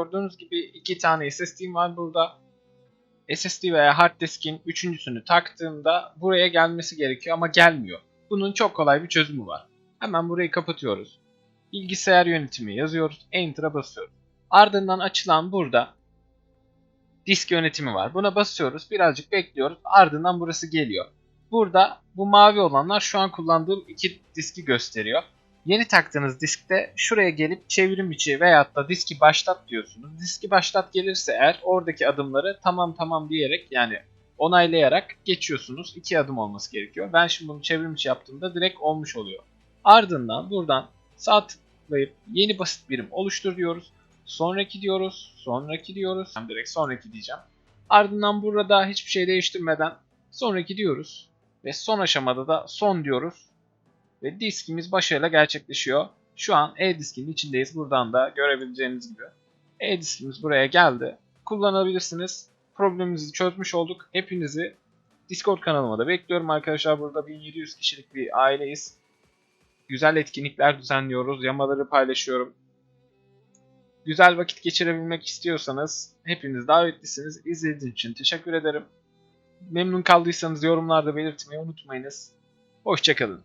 Gördüğünüz gibi iki tane SSD'm var burada. SSD veya hard disk'in üçüncüsünü taktığımda buraya gelmesi gerekiyor ama gelmiyor. Bunun çok kolay bir çözümü var. Hemen burayı kapatıyoruz. Bilgisayar yönetimi yazıyoruz. Enter'a basıyoruz. Ardından açılan burada disk yönetimi var. Buna basıyoruz. Birazcık bekliyoruz. Ardından burası geliyor. Burada bu mavi olanlar şu an kullandığım iki diski gösteriyor. Yeni taktığınız diskte şuraya gelip çevrim içi veyahut da diski başlat diyorsunuz. Diski başlat gelirse eğer oradaki adımları tamam tamam diyerek yani onaylayarak geçiyorsunuz. İki adım olması gerekiyor. Ben şimdi bunu çevrim içi yaptığımda direkt olmuş oluyor. Ardından buradan sağ tıklayıp yeni basit birim oluştur diyoruz. Sonraki diyoruz. Sonraki diyoruz. Ben direkt sonraki diyeceğim. Ardından burada hiçbir şey değiştirmeden sonraki diyoruz. Ve son aşamada da son diyoruz. Ve diskimiz başarıyla gerçekleşiyor. Şu an e-diskin içindeyiz. Buradan da görebileceğiniz gibi. E-diskimiz buraya geldi. Kullanabilirsiniz. Problemimizi çözmüş olduk. Hepinizi Discord kanalıma da bekliyorum arkadaşlar. Burada 1700 kişilik bir aileyiz. Güzel etkinlikler düzenliyoruz. Yamaları paylaşıyorum. Güzel vakit geçirebilmek istiyorsanız hepiniz davetlisiniz. İzlediğiniz için teşekkür ederim. Memnun kaldıysanız yorumlarda belirtmeyi unutmayınız. Hoşçakalın.